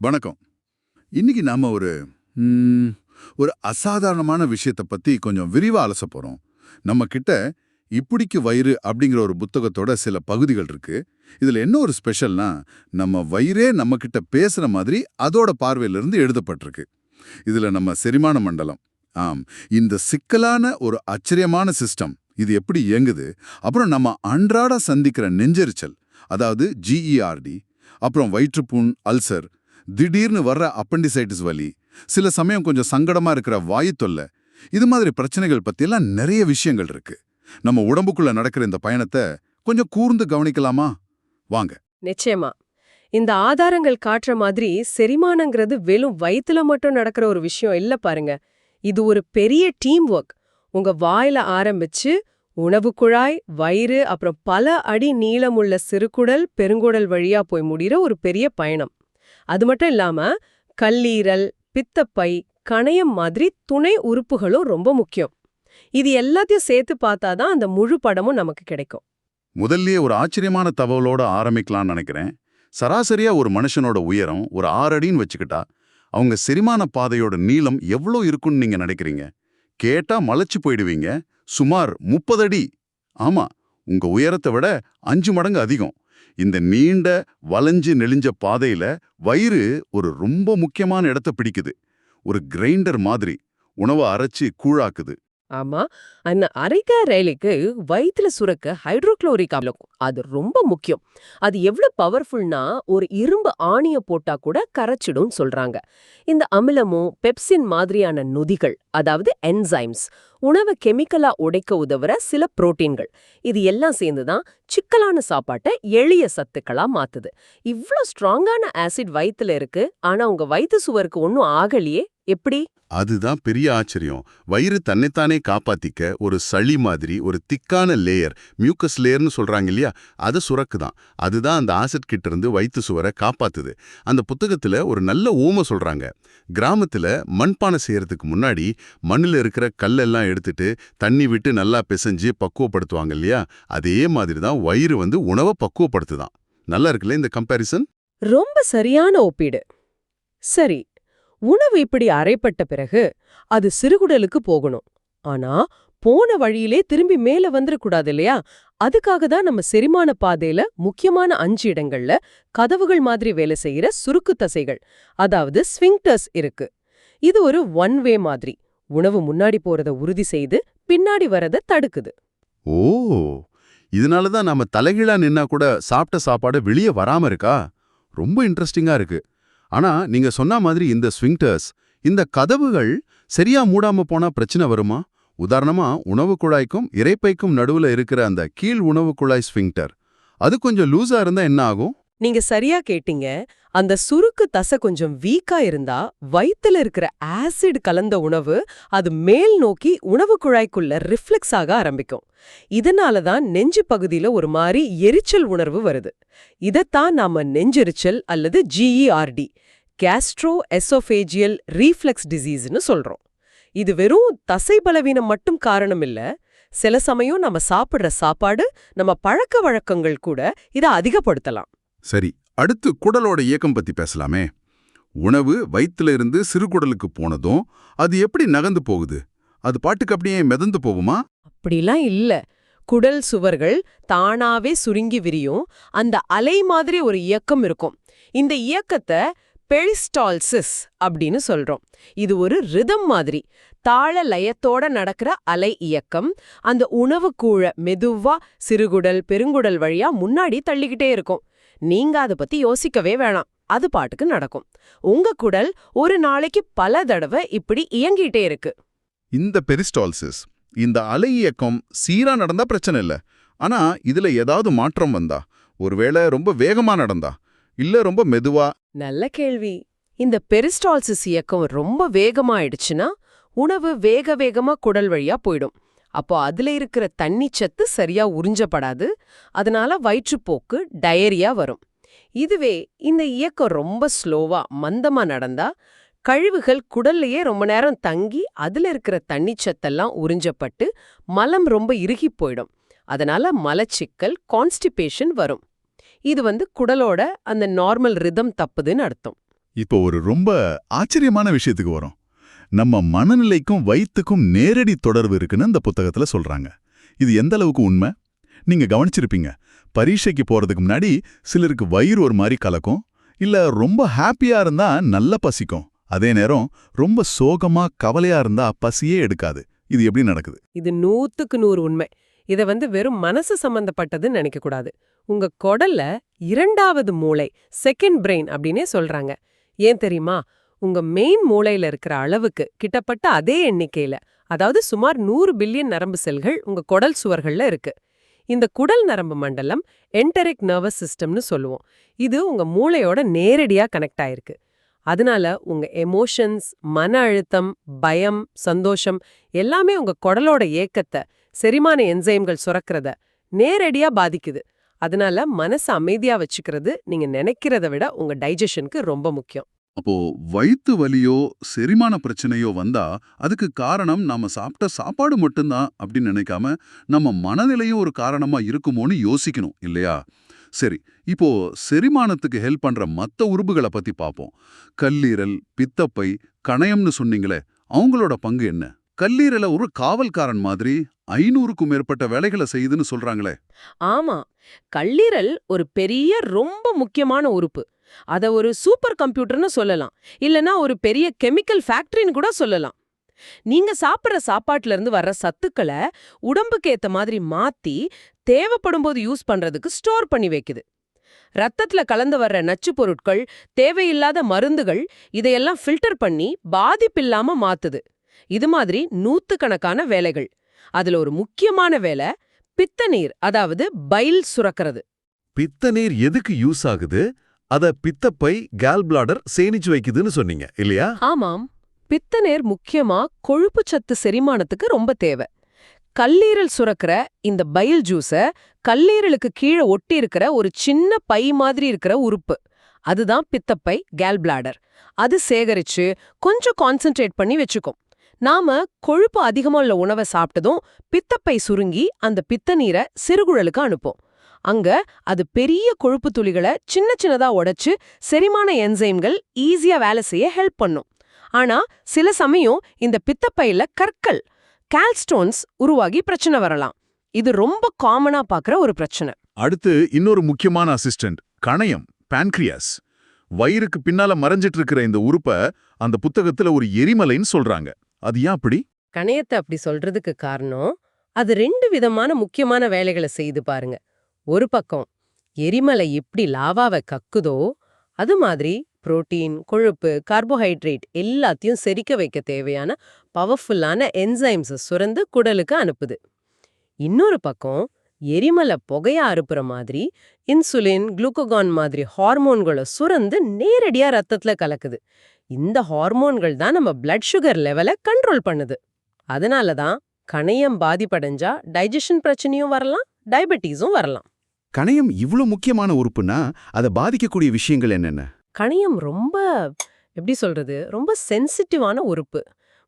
வணக்கம். இன்னைக்கு நாம ஒரு ஒரு அசாதாரணமான விஷயத்தை பத்தி கொஞ்சம் விரிவா அலச போறோம். நம்ம கிட்ட இப்படிக்கு வயிறு அப்படிங்கிற ஒரு புத்தகத்தோட சில பகுதிகள் இருக்கு. இதுல என்ன ஒரு ஸ்பெஷல்னா நம்ம வயிறே நம்ம கிட்ட பேசுற மாதிரி அதோட பார்வையிலிருந்து எழுதப்பட்டிருக்கு. இதுல நம்ம செரிமான மண்டலம். ஆம் இந்த சிக்கலான ஒரு ஆச்சரியமான சிஸ்டம் இது எப்படி இயங்குது? அப்புறம் நம்ம அன்றாட சந்திக்கிற நெஞ்செரிச்சல் அதாவது ஜிஇஆர்டி அப்புறம் வயிற்றுப்புண் அல்சர் திடீர்னு வர்ற அப்பண்டிசைட்டிஸ் வலி சில சமயம் கொஞ்சம் சங்கடமா இருக்கிற வாயு தொல்லை இது மாதிரி பிரச்சனைகள் பத்தியெல்லாம் நிறைய விஷயங்கள் இருக்கு. நம்ம உடம்புக்குள்ள நடக்கிற இந்த பயணத்தை கொஞ்சம் கூர்ந்து கவனிக்கலாமா? வாங்க. நிச்சயமா. இந்த ஆதாரங்கள் காட்டுற மாதிரி செரிமானங்கிறது வெறும் வயித்துல மட்டும் நடக்கிற ஒரு விஷயம் இல்ல பாருங்க. இது ஒரு பெரிய டீம் ஒர்க் உங்க வாயில ஆரம்பிச்சு உணவு குழாய் வயிறு அப்புறம் பல அடி நீளமுள்ள சிறுகுடல் பெருங்குடல் வழியா போய் முடிகிற ஒரு பெரிய பயணம். அது மட்டும் இல்லாம கல்லீரல் பித்தப்பை கணையம் மாதிரி துணை உறுப்புகளும் ரொம்ப முக்கியம். இது எல்லாத்தையும் சேர்த்து பார்த்தாதான் அந்த முழு படமும் நமக்கு கிடைக்கும். முதல்லயே ஒரு ஆச்சரியமான தகவலோட ஆரம்பிக்கலாம்னு நினைக்கிறேன். சராசரியா ஒரு மனுஷனோட உயரம் ஒரு ஆறு அடின்னு வச்சுக்கிட்டா அவங்க செரிமான பாதையோட நீளம் எவ்வளோ இருக்குன்னு நீங்க நினைக்கிறீங்க? கேட்டா மலைச்சு போயிடுவீங்க. சுமார் முப்பது அடி. ஆமா உங்க உயரத்தை விட அஞ்சு மடங்கு அதிகம். இந்த நீண்ட வளைஞ்சு நெளிஞ்ச பாதையில வயிறு ஒரு ரொம்ப முக்கியமான இடத்த பிடிக்குது. ஒரு கிரைண்டர் மாதிரி உணவை அரைச்சு கூழாக்குது. ஆமா. அந்த அரைக்க ரயிலுக்கு வயிற்றுல சுரக்க ஹைட்ரோக்ளோரிக் அமிலம் அது ரொம்ப முக்கியம். அது எவ்வளவு பவர்ஃபுல்னா ஒரு இரும்பு ஆணிய போட்டா கூட கரைச்சிடும் சொல்றாங்க. இந்த அமிலமும் பெப்சின் மாதிரியான நொதிகள் அதாவது என்சைம்ஸ் உணவை கெமிக்கலா உடைக்க உதவுற சில புரோட்டீன்கள். இது எல்லாம் சேர்ந்து தான் சிக்கலான சாப்பாட்டை எளிய சத்துக்களா மாத்துது. இவ்ளோ ஸ்ட்ராங்கான ஆசிட் வயித்துல இருக்கு. ஆனா உங்க வயிற்று சுவருக்கு ஒன்னும் ஆகலையே. எப்படி? அதுதான் பெரிய ஆச்சரியம். வயிறு தன்னைத்தானே காப்பாத்திக்க ஒரு சளி மாதிரி ஒரு திக்கான லேயர் மியூக்கஸ் லேயர்னு சொல்றாங்க இல்லையா? அது சுரக்குதான் அதுதான் அந்த ஆசிட் கிட்ட இருந்து வயிற்று சுவரை காப்பாத்துது. அந்த புத்தகத்துல ஒரு நல்ல ஊமை சொல்றாங்க. கிராமத்துல மண்பானை செய்யறதுக்கு முன்னாடி மண்ணுல இருக்கிற கல்லெல்லாம் எடுத்துட்டு தண்ணி விட்டு நல்லா பிசைஞ்சு பக்குவப்படுத்துவாங்க இல்லையா? அதே மாதிரி தான் வயிறு வந்து உணவை பக்குவப்படுத்துதான். நல்லா இருக்குல்ல இந்த கம்பேரிசன் ரொம்ப சரியான ஒப்பீடு. சரி உணவு இப்படி அரைப்பட்ட பிறகு அது சிறுகுடலுக்கு போகணும். ஆனா போன வழியிலே திரும்பி மேல வந்துடக்கூடாது இல்லையா? அதுக்காக தான் நம்ம செரிமான பாதையில முக்கியமான அஞ்சு இடங்கள்ல கதவுகள் மாதிரி வேலை செய்யற சுருக்கு தசைகள் அதாவது ஸ்விங்டர்ஸ் இருக்கு. இது ஒரு ஒன் வே மாதிரி. உணவு முன்னாடி போறத உறுதி செய்து பின்னாடி வரத தடுக்குது. ஓ! இதனால தான் நாம தலைகீழா நின்னா கூட சாப்பிட்ட சாப்பாடு வெளியே வராம இருக்கா? ரொம்ப இன்ட்ரெஸ்டிங்கா இருக்கு. ஆனா நீங்க சொன்ன மாதிரி இந்த ஸ்விங்டர்ஸ் இந்த கதவுகள் சரியா மூடாம போனா பிரச்சனை வருமா? உதாரணமா உணவு குழாய்க்கும் இரைப்பைக்கும் நடுவுல இருக்கிற அந்த கீழ் உணவு குழாய் ஸ்விங்டர் அது கொஞ்சம் லூசா இருந்தா என்ன ஆகும்? நீங்க சரியா கேட்டீங்க. அந்த சுருக்கு தசை கொஞ்சம் வீக்கா இருந்தா வயித்துல இருக்கிற ஆசிட் கலந்த உணவு அது மேல் நோக்கி உணவு குழாய்க்குள்ள ரிஃப்ளெக்ஸ் ஆக ஆரம்பிக்கும். இதனால தான் நெஞ்சு பகுதியில ஒரு மாதிரி எரிச்சல் உணர்வு வருது. இதைத்தான் நாம நெஞ்செரிச்சல் அல்லது ஜிஇஆர்டி கேஸ்ட்ரோ எசோஃபேஜியல் ரீஃப்ளெக்ஸ் டிசீஸ்னு சொல்றோம். இது வெறும் தசை பலவீனம் மட்டும் காரணம் இல்ல. சில சமயம் நம்ம சாப்பிடுற சாப்பாடு நம்ம பழக்க வழக்கங்கள் கூட இதை அதிகப்படுத்தலாம். சரி அடுத்து குடலோட இயக்கம் பத்தி பேசலாமே. உணவு வயித்துல இருந்து சிறுகுடலுக்கு போனதும் அது எப்படி நகர்ந்து போகுது? அது பாட்டுக்கு அப்படியே மிதந்து போகுமா? அப்படிலாம் இல்ல. குடல் சுவர்கள் தானாவே சுருங்கி விரியும். அந்த அலை மாதிரி ஒரு இயக்கம் இருக்கும். இந்த இயக்கத்தை பெரிஸ்டால்சிஸ் அப்படின்னு சொல்றோம். இது ஒரு ரிதம் மாதிரி. தாள லயத்தோட நடக்கிற அலை இயக்கம். அந்த உணவு கூழ மெதுவா சிறுகுடல் பெருங்குடல் வழியா முன்னாடி தள்ளிக்கிட்டே இருக்கும். நீங்க அதை பத்தி யோசிக்கவே வேணாம். அது பாட்டுக்கு நடக்கும். உங்க குடல் ஒரு நாளைக்கு பல தடவை இப்படி இயங்கிட்டே இருக்கு. இந்த பெரிஸ்டால்சிஸ் இந்த அலை இயக்கம் சீரா நடந்தா பிரச்சனை இல்ல. ஆனா இதுல ஏதாவது மாற்றம் வந்தா? ஒருவேளை ரொம்ப வேகமா நடந்தா? இல்ல ரொம்ப மெதுவா? நல்ல கேள்வி. இந்த பெரிஸ்டால்சிஸ் இயக்கம் ரொம்ப வேகமாயிடுச்சுன்னா உணவு வேக வேகமா குடல் வழியா போயிடும். அப்போ அதுல இருக்கிற தண்ணிச்சத்து சரியா உறிஞ்சப்படாது. அதனால வயிற்றுப்போக்கு டயரியா வரும். இதுவே இந்த இயக்கம் ரொம்ப ஸ்லோவா மந்தமா நடந்தா கழிவுகள் குடல்லையே ரொம்ப நேரம் தங்கி அதுல இருக்கிற தண்ணிச்சத்தெல்லாம் உறிஞ்சப்பட்டு மலம் ரொம்ப இறுகிப் போயிடும். அதனால மலச்சிக்கல் கான்ஸ்டிபேஷன் வரும். இது வந்து குடலோட அந்த நார்மல் ரிதம் தப்புதுன்னு அர்த்தம். இப்போ ஒரு ரொம்ப ஆச்சரியமான விஷயத்துக்கு வரும். நம்ம மனநிலைக்கும் வயித்துக்கும் நேரடி தொடர்பு இருக்குன்னு இந்த புத்தகத்துல சொல்றாங்க. இது எந்த அளவுக்கு உண்மை? நீங்க கவனிச்சிருப்பீங்க. பரீட்சைக்கு போறதுக்கு முன்னாடி சிலருக்கு வயிறு ஒரு மாதிரி கலக்கும் இல்ல ரொம்ப ஹாப்பியா இருந்தா நல்ல பசிக்கும். அதே நேரம் ரொம்ப சோகமா கவலையா இருந்தா பசியே எடுக்காது. இது எப்படி நடக்குது? இது நூத்துக்கு நூறு உண்மை. இத வந்து வெறும் மனசு சம்பந்தப்பட்டதுன்னு நினைக்கக்கூடாது. உங்க குடல்ல இரண்டாவது மூளை செகண்ட் பிரெயின் அப்படின்னே சொல்றாங்க. ஏன் தெரியுமா? உங்க மெயின் மூளையில இருக்கிற அளவுக்கு கிட்டப்பட்ட அதே எண்ணிக்கையில அதாவது சுமார் நூறு பில்லியன் நரம்பு செல்கள் உங்க குடல் சுவர்கள்ல இருக்கு. இந்த குடல் நரம்பு மண்டலம் என்டரிக் நர்வஸ் சிஸ்டம்னு சொல்லுவோம். இது உங்க மூளையோட நேரடியா கனெக்ட் ஆயிருக்கு. அதனால உங்க எமோஷன்ஸ் மன அழுத்தம் பயம் சந்தோஷம் எல்லாமே உங்க குடலோட ஏக்கத்தை செரிமான என்சைம்கள் சுரக்கிறத நேரடியா பாதிக்குது. அதனால மனச அமைதியா வச்சுக்கிறது நீங்க நினைக்கிறத விட உங்க டைஜஷனுக்கு ரொம்ப முக்கியம். அப்போ வயிற்று வலியோ செரிமான பிரச்சனையோ வந்தா அதுக்கு காரணம் நாம சாப்பிட்ட சாப்பாடு மட்டும்தான் அப்படின்னு நினைக்காம நம்ம மனநிலையும் ஒரு காரணமா இருக்குமோன்னு யோசிக்கணும் இல்லையா? சரி இப்போ செரிமானத்துக்கு ஹெல்ப் பண்ற மத்த உறுப்புகளை பத்தி பாப்போம். கல்லீரல் பித்தப்பை கணையம்னு சொன்னீங்களே அவங்களோட பங்கு என்ன? கல்லீரல ஒரு காவல்காரன் மாதிரி ஐநூறுக்கும் மேற்பட்ட வேலைகளை செய்யுதுன்னு சொல்றாங்களே. ஆமா கல்லீரல் ஒரு பெரிய ரொம்ப முக்கியமான உறுப்பு. அத ஒரு சூப்பர் கம்ப்யூட்டர்னு சொல்லலாம். இல்லனா ஒரு பெரிய கெமிக்கல் ஃபேக்டரின்னு கூட சொல்லலாம். நீங்க சாப்பிடுற சாப்பாட்டுல இருந்து வர்ற சத்துக்களை உடம்புக்கு ஏத்த மாதிரி மாத்தி தேவைப்படும் போது யூஸ் பண்றதுக்கு ஸ்டோர் பண்ணி வைக்குது. ரத்தத்துல கலந்து வர்ற நச்சுப் பொருட்கள் தேவையில்லாத மருந்துகள் இதையெல்லாம் ஃபில்டர் பண்ணி பாதிப்பில்லாம மாத்துது. இது மாதிரி நூத்துக்கணக்கான வேலைகள். அதுல ஒரு முக்கியமான வேலை பித்த நீர் அதாவது பைல் சுரக்கிறது. பித்த நீர் எதுக்கு யூஸ் ஆகுது? அத பித்தப்பை கேல் பிளாடர் சேமிச்சு வைக்குதுன்னு சொன்னீங்க இல்லையா? ஆமாம். பித்த நீர் முக்கியமா கொழுப்பு சத்து செரிமானத்துக்கு ரொம்ப தேவை. கல்லீரல் சுரக்கிற இந்த பைல் ஜூஸ கல்லீரலுக்கு கீழே ஒட்டி இருக்கிற ஒரு சின்ன பை மாதிரி இருக்கிற உறுப்பு. அதுதான் பித்தப்பை கேல் பிளாடர். அது சேகரிச்சு கொஞ்சம் கான்சென்ட்ரேட் பண்ணி வச்சுக்கும். நாம கொழுப்பு அதிகமா உள்ள உணவை சாப்பிட்டதும் பித்தப்பை சுருங்கி அந்த பித்த நீரை சிறுகுழலுக்கு அனுப்பும். அங்க அது பெரிய கொழுப்பு துளிகளை சின்ன சின்னதா உடைச்சு செரிமான என்சைம்கள் ஈஸியா வேலை செய்ய ஹெல்ப் பண்ணும். ஆனா சில சமயம் இந்த பித்தப்பையில கற்கள் கால்ஸ்டோன்ஸ் உருவாகி பிரச்சனை வரலாம். இது ரொம்ப காமனா பாக்குற ஒரு பிரச்சனை. அடுத்து இன்னொரு முக்கியமான அசிஸ்டன்ட் கணையம் பான்க்ரியாஸ் வயிறுக்கு பின்னால மறைஞ்சிட்டு இருக்கிற இந்த உறுப்பை அந்த புத்தகத்துல ஒரு எரிமலைன்னு சொல்றாங்க. அது ஏன் அப்படி? கணையத்தை அப்படி சொல்றதுக்கு காரணம் அது ரெண்டு விதமான முக்கியமான வேலைகளை செய்து பாருங்க. ஒரு பக்கம் எரிமலை எப்படி லாவாவை கக்குதோ அது மாதிரி புரோட்டீன் கொழுப்பு கார்போஹைட்ரேட் எல்லாத்தையும் செரிக்க வைக்க தேவையான பவர்ஃபுல்லான என்சைம்ஸை சுரந்து குடலுக்கு அனுப்புது. இன்னொரு பக்கம் எரிமலை புகையா அறுப்புற மாதிரி இன்சுலின் குளுக்கோகான் மாதிரி ஹார்மோன்களை சுரந்து நேரடியா ரத்தத்துல கலக்குது. இந்த ஹார்மோன்கள் தான் நம்ம பிளட் சுகர் லெவலை கண்ட்ரோல் பண்ணுது. அதனால தான் கணையம் பாதிப்படைஞ்சா டைஜஷன் பிரச்சனையும் வரலாம் டயபெட்டிஸும் வரலாம். கணையம் இவ்ளோ முக்கியமான உறுப்புனா அதை பாதிக்கக்கூடிய விஷயங்கள் என்னென்ன? கணையம் ரொம்ப எப்படி சொல்றது ரொம்ப சென்சிட்டிவான உறுப்பு.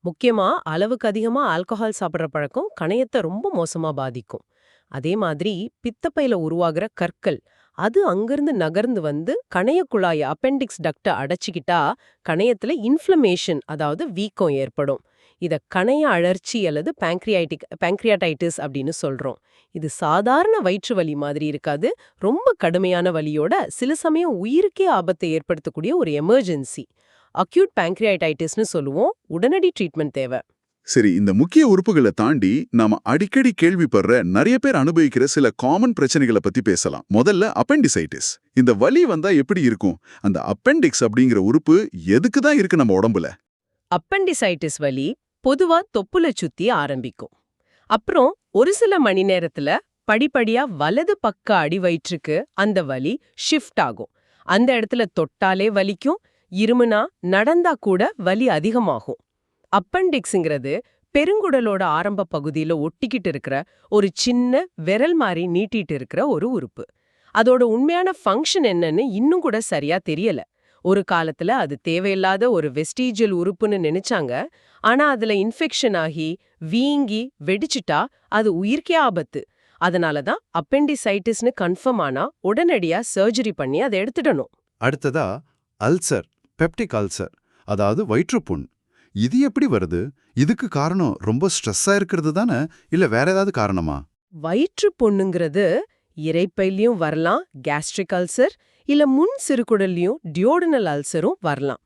முக்கியமா அளவுக்கு அதிகமா ஆல்கஹால் சாப்பிடுற பழக்கம் கணையத்தை ரொம்ப மோசமா பாதிக்கும். அதே மாதிரி பித்தப்பையில உருவாகிற கற்கள் அது அங்கிருந்து நகர்ந்து வந்து கணைய குழாய் அப்பெண்டிக்ஸ் டக்ட அடைச்சிக்கிட்டா கணையத்துல இன்ஃப்ளமேஷன் அதாவது வீக்கம் ஏற்படும். இத கணைய அழற்சி அல்லது பேங்க்ரியாட்டிக் பேங்க்ரியாடைட்டிஸ் அப்படின்னு சொல்றோம். இது சாதாரண வயிற்று வலி மாதிரி இருக்காது. ரொம்ப கடுமையான வலியோட சில சமயம் உயிருக்கே ஆபத்தை ஏற்படுத்தக்கூடிய ஒரு எமர்ஜென்சி அக்யூட் பேங்க்ரியாடைட்டிஸ்னு சொல்லுவோம். உடனடி ட்ரீட்மெண்ட் தேவை. சரி இந்த முக்கிய உறுப்புகளை தாண்டி நாம அடிக்கடி கேள்விப்படுற நிறைய பேர் அனுபவிக்கிற சில காமன் பிரச்சனைகளை பத்தி பேசலாம். முதல்ல அப்பெண்டிசைட்டிஸ் இந்த வலி வந்தா எப்படி இருக்கும்? அந்த அப்பெண்டிக்ஸ் அப்படிங்கிற உறுப்பு எதுக்கு தான் இருக்கு நம்ம உடம்புல? அப்பெண்டிசைட்டிஸ் வலி பொதுவா தொப்புல சுத்தி ஆரம்பிக்கும். அப்புறம் ஒரு சில மணி நேரத்துல படிப்படியா வலது பக்க அடிவயிற்றுக்கு அந்த வலி ஷிஃப்ட் ஆகும். அந்த இடத்துல தொட்டாலே வலிக்கும் இருமுனா நடந்தா கூட வலி அதிகமாகும். அப்பண்டிக்ஸுங்கிறது பெருங்குடலோட ஆரம்ப பகுதியில ஒட்டிக்கிட்டு இருக்கிற ஒரு சின்ன விரல் மாதிரி நீட்டிட்டு இருக்கிற ஒரு உறுப்பு. அதோட உண்மையான ஃபங்க்ஷன் என்னன்னு இன்னும் கூட சரியா தெரியல. ஒரு காலத்துல அது தேவையில்லாத ஒரு வெஸ்டீஜியல் உறுப்புன்னு நினைச்சாங்க. ஆனா அதுல இன்ஃபெக்ஷன் ஆகி வீங்கி வெடிச்சிட்டா அது உயிர்க்கே ஆபத்து. அதனால தான் அப்பெண்டிசைட்டிஸ்னு கன்ஃபார்ம் ஆனா உடனடியா சர்ஜரி பண்ணி அதை எடுத்துடணும். அடுத்ததா அல்சர் பெப்டிக் அல்சர் அதாவது வயிற்றுப்புண். இது எப்படி வருது? இதுக்கு காரணம் ரொம்ப ஸ்ட்ரெஸ்ஸா இருக்கிறது தானே? இல்ல வேற ஏதாவது காரணமா? வயிற்று பொண்ணுங்கிறது இறைப்பையிலையும் வரலாம் கேஸ்ட்ரிக் அல்சர் இல்ல முன் சிறுகுடல்லையும் டியோடனல் அல்சரும் வரலாம்.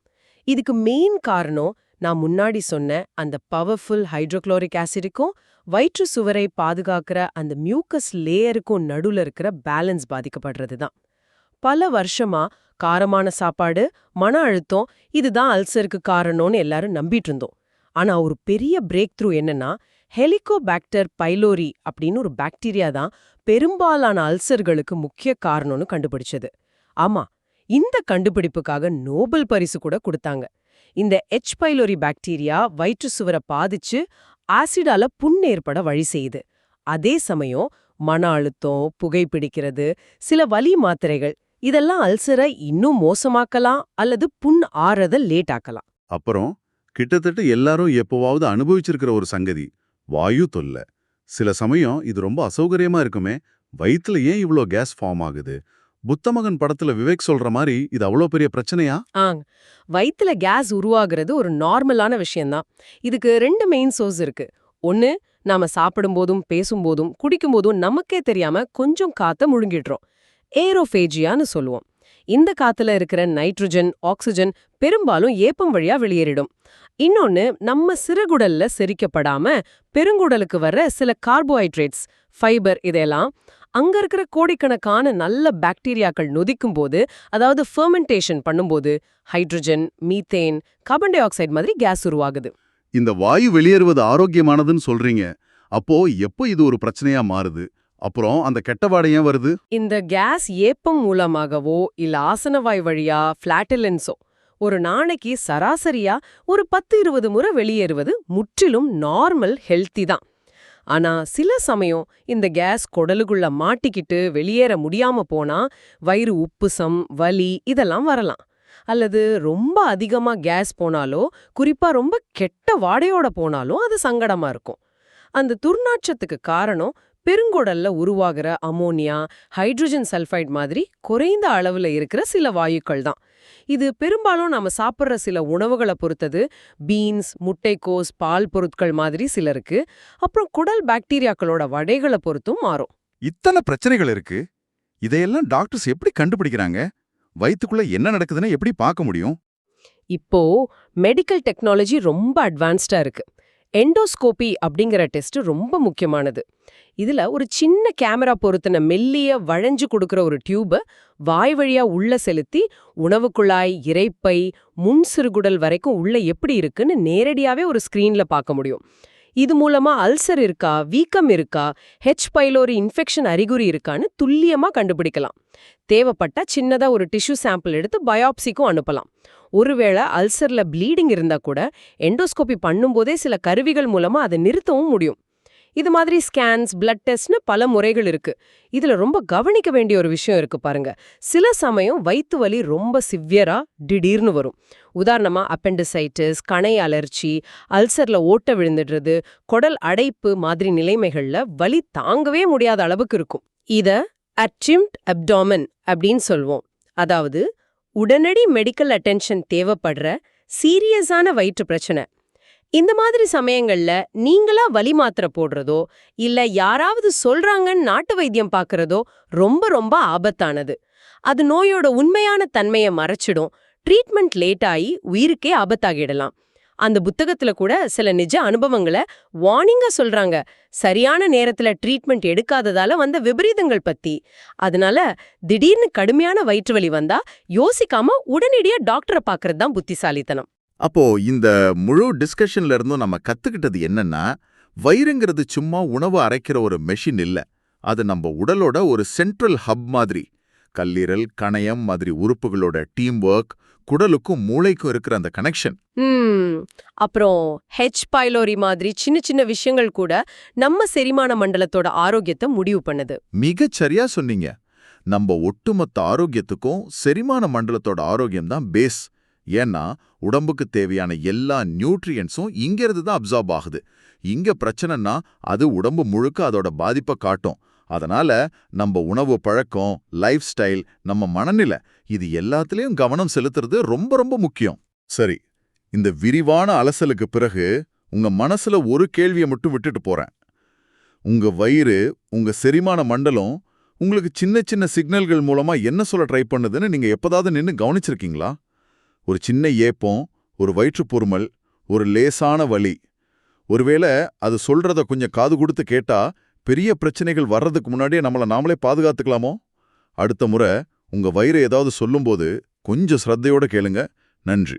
இதுக்கு மெயின் காரணம் நான் முன்னாடி சொன்ன அந்த பவர்ஃபுல் ஹைட்ரோகுளோரிக் ஆசிடுக்கும் வயிற்று சுவரை பாதுகாக்கிற அந்த மியூக்கஸ் லேயருக்கும் நடுவில் இருக்கிற பேலன்ஸ் பாதிக்கப்படுறது தான் பல வருஷமா காரமான சாப்பாடு மன அழுத்தம் இதுதான் அல்சருக்கு காரணம்னு எல்லாரும் நம்பிட்டு இருந்தோம். ஆனா ஒரு பெரிய பிரேக் த்ரூ என்னன்னா ஹெலிகோபாக்டர் பைலோரி அப்படின்னு ஒரு பாக்டீரியா தான் பெரும்பாலான அல்சர்களுக்கு முக்கிய காரணம்னு கண்டுபிடிச்சது. ஆமா இந்த கண்டுபிடிப்புக்காக நோபல் பரிசு கூட கொடுத்தாங்க. இந்த எச் பைலோரி பாக்டீரியா வயிற்று சுவரை பாதிச்சு ஆசிடால புண் ஏற்பட வழி செய்யுது. அதே சமயம் மன அழுத்தம் புகைப்பிடிக்கிறது சில வலி மாத்திரைகள் இதெல்லாம் அல்சரை இன்னும் மோசமாக்கலாம் அல்லது புண் ஆறத லேட் ஆக்கலாம். அப்புறம் கிட்டத்தட்ட எல்லாரும் எப்போவாவது அனுபவிச்சிருக்கிற ஒரு சங்கதி வாயு தொல்லை. சில சமயம் இது ரொம்ப அசௌகரியமா இருக்குமே வயித்துல ஏன் இவ்ளோ கேஸ் ஃபார்ம் ஆகுது? புத்தமகன் படத்துல விவேக் சொல்ற மாதிரி இது அவ்வளோ பெரிய பிரச்சனையா? ஆங். வயித்துல கேஸ் உருவாகிறது ஒரு நார்மலான விஷயம்தான் இதுக்கு ரெண்டு மெயின் சோர்ஸ் இருக்கு. ஒன்னு நாம சாப்பிடும்போதும் பேசும்போதும் குடிக்கும்போதும் நமக்கே தெரியாம கொஞ்சம் காத்த முழுங்கிடுறோம். ஏரோஃபேஜியான்னு சொல்லுவோம். இந்த காத்துல இருக்கிற நைட்ரஜன் ஆக்சிஜன் பெரும்பாலும் ஏப்பம் வழியா வெளியேறிடும். இன்னொன்னு நம்ம சிறுகுடல்ல செரிக்கப்படாம பெருங்குடலுக்கு வர்ற சில கார்போஹைட்ரேட்ஸ் ஃபைபர் இதெல்லாம் அங்க இருக்கிற கோடிக்கணக்கான நல்ல பாக்டீரியாக்கள் நொதிக்கும் போது அதாவது ஃபெர்மெண்டேஷன் பண்ணும்போது hydrogen methane carbon dioxide மாதிரி கேஸ் உருவாகுது. இந்த வாயு வெளியேறுவது ஆரோக்கியமானதுன்னு சொல்றீங்க. அப்போ எப்போ இது ஒரு பிரச்சனையா மாறுது? அப்புறம் அந்த கெட்ட வாடை ஏன் வருது? இந்த கேஸ் ஏப்பம் மூலமாகவோ இல்ல ஆசனவாய் வழியா பிளாட்டிலன்ஸோ ஒரு நாளைக்கு சராசரியா ஒரு பத்து இருபது முறை வெளியேறுவது முற்றிலும் நார்மல் ஹெல்த்தி தான். ஆனா சில சமயம் இந்த கேஸ் குடலுக்குள்ள மாட்டிக்கிட்டு வெளியேற முடியாம போனா வயிறு உப்புசம் வலி இதெல்லாம் வரலாம். அல்லது ரொம்ப அதிகமா கேஸ் போனாலோ குறிப்பா ரொம்ப கெட்ட வாடையோட போனாலும் அது சங்கடமா இருக்கும். அந்த துர்நாற்றத்துக்கு காரணம் பெருங்குடல்ல உருவாகிற அமோனியா ஹைட்ரஜன் சல்ஃபைட் மாதிரி குறைந்த அளவுல இருக்கிற சில வாயுக்கள் தான். இது பெரும்பாலும் நாம சாப்பிட்ற சில உணவுகளை பொறுத்தது பீன்ஸ் முட்டைக்கோஸ் பால் பொருட்கள் மாதிரி சிலருக்கு அப்புறம் குடல் பாக்டீரியாக்களோட வடைகளை பொறுத்தும் மாறும். இத்தனை பிரச்சனைகள் இருக்கு. இதையெல்லாம் டாக்டர்ஸ் எப்படி கண்டுபிடிக்கிறாங்க? வயித்துக்குள்ள என்ன நடக்குதுன்னு எப்படி பார்க்க முடியும்? இப்போ மெடிக்கல் டெக்னாலஜி ரொம்ப அட்வான்ஸ்டா இருக்கு. எண்டோஸ்கோபி அப்படிங்கிற டெஸ்ட் ரொம்ப முக்கியமானது. இதுல ஒரு சின்ன கேமரா பொருத்தின மெல்லிய வளைஞ்சு கொடுக்கிற ஒரு டியூப வாய் வழியா உள்ள செலுத்தி உணவு குழாய் இரைப்பை முன் சிறுகுடல் வரைக்கும் உள்ள எப்படி இருக்குன்னு நேரடியாவே ஒரு ஸ்கிரீன்ல பார்க்க முடியும். இது மூலமா அல்சர் இருக்கா வீக்கம் இருக்கா ஹெச் பைலோரி இன்ஃபெக்ஷன் அறிகுறி இருக்கான்னு துல்லியமா கண்டுபிடிக்கலாம். தேவைப்பட்டா சின்னதா ஒரு டிஷ்யூ சாம்பிள் எடுத்து பயாப்சிக்கும் அனுப்பலாம். ஒருவேளை அல்சர்ல ப்ளீடிங் இருந்தா கூட எண்டோஸ்கோபி பண்ணும்போதே சில கருவிகள் மூலமா அதை நிறுத்தவும் முடியும். இது மாதிரி ஸ்கேன்ஸ் பிளட் டெஸ்ட்னு பல முறைகள் இருக்கு. இதுல ரொம்ப கவனிக்க வேண்டிய ஒரு விஷயம் இருக்கு பாருங்க. சில சமயம் வயிற்று வலி ரொம்ப சிவியரா திடீர்னு வரும். உதாரணமா அப்பெண்டிசைட்டிஸ் கணை அலர்ச்சி அல்சர்ல ஓட்ட விழுந்துடுறது குடல் அடைப்பு மாதிரி நிலைமைகள்ல வலி தாங்கவே முடியாத அளவுக்கு இருக்கும். இத அட்ரிம்ட் அப்டாமன் அப்படின்னு சொல்வோம். அதாவது உடனடி மெடிக்கல் அட்டென்ஷன் தேவைப்படுற சீரியஸான வயிற்று பிரச்சனை. இந்த மாதிரி சமயங்கள்ல நீங்களா வலி மாத்திரை போடுறதோ இல்ல யாராவது சொல்றாங்கன்னு நாட்டு வைத்தியம் பார்க்கறதோ ரொம்ப ரொம்ப ஆபத்தானது. அது நோயோட உண்மையான தன்மையை மறைச்சிடும். ட்ரீட்மெண்ட் லேட் ஆகி உயிருக்கே ஆபத்தாகிடலாம். அந்த புத்தகத்துல கூட சில நிஜ அனுபவங்களை வார்னிங்கா சொல்றாங்க. சரியான நேரத்துல ட்ரீட்மெண்ட் எடுக்காததால வந்த விபரீதங்கள் பத்தி. அதனால திடீர்னு கடுமையான வயிற்று வலி வந்தா யோசிக்காம உடனடியா டாக்டரை பார்க்கறது தான் புத்திசாலித்தனம். அப்போ இந்த முழு டிஸ்கஷன்ல இருந்தும் நம்ம கத்துக்கிட்டது என்னன்னா வயிறுங்கிறது சும்மா உணவு அரைக்கிற ஒரு மெஷின் இல்ல. அது நம்ம உடலோட ஒரு சென்ட்ரல் ஹப் மாதிரி. கல்லீரல் கணையம் மாதிரி உறுப்புகளோட டீம் ஒர்க் குடலுக்கும் மூளைக்கும் இருக்கிற அந்த கனெக்ஷன் அப்புறம் ஹெச் பைலோரி மாதிரி சின்ன சின்ன விஷயங்கள் கூட நம்ம செரிமான மண்டலத்தோட ஆரோக்கியத்தை முடிவு பண்ணுது. மிகச் சரியா சொன்னீங்க. நம்ம ஒட்டுமொத்த ஆரோக்கியத்துக்கும் செரிமான மண்டலத்தோட ஆரோக்கியம் தான் பேஸ் ஏன்னா உடம்புக்கு தேவையான எல்லா நியூட்ரியன்ஸும் இங்கிருந்து தான் அப்சார்ப் ஆகுது. இங்க பிரச்சனைனா அது உடம்பு முழுக்க அதோட பாதிப்பை காட்டும். அதனால நம்ம உணவு பழக்கம் லைஃப் ஸ்டைல் நம்ம மனநிலை இது எல்லாத்துலயும் கவனம் செலுத்துறது ரொம்ப ரொம்ப முக்கியம். சரி இந்த விரிவான அலசலுக்கு பிறகு உங்க மனசுல ஒரு கேள்வியை மட்டும் விட்டுட்டு போறேன். உங்க வயிறு உங்க செரிமான மண்டலம் உங்களுக்கு சின்ன சின்ன சிக்னல்கள் மூலமா என்ன சொல்ல ட்ரை பண்ணுதுன்னு நீங்க எப்பதாவது நின்னு கவனிச்சிருக்கீங்களா? ஒரு சின்ன ஏப்பம் ஒரு வயிற்றுப்பொருமல் ஒரு லேசான வலி. ஒருவேளை அது சொல்றத கொஞ்சம் காது கொடுத்து கேட்டா பெரிய பிரச்சனைகள் வர்றதுக்கு முன்னாடியே நம்மள நாமளே பாதுகாத்துக்கலாமோ? அடுத்த முறை உங்க வயிறு ஏதாவது சொல்லும்போது கொஞ்சம் ஸ்ரத்தையோட கேளுங்க. நன்றி.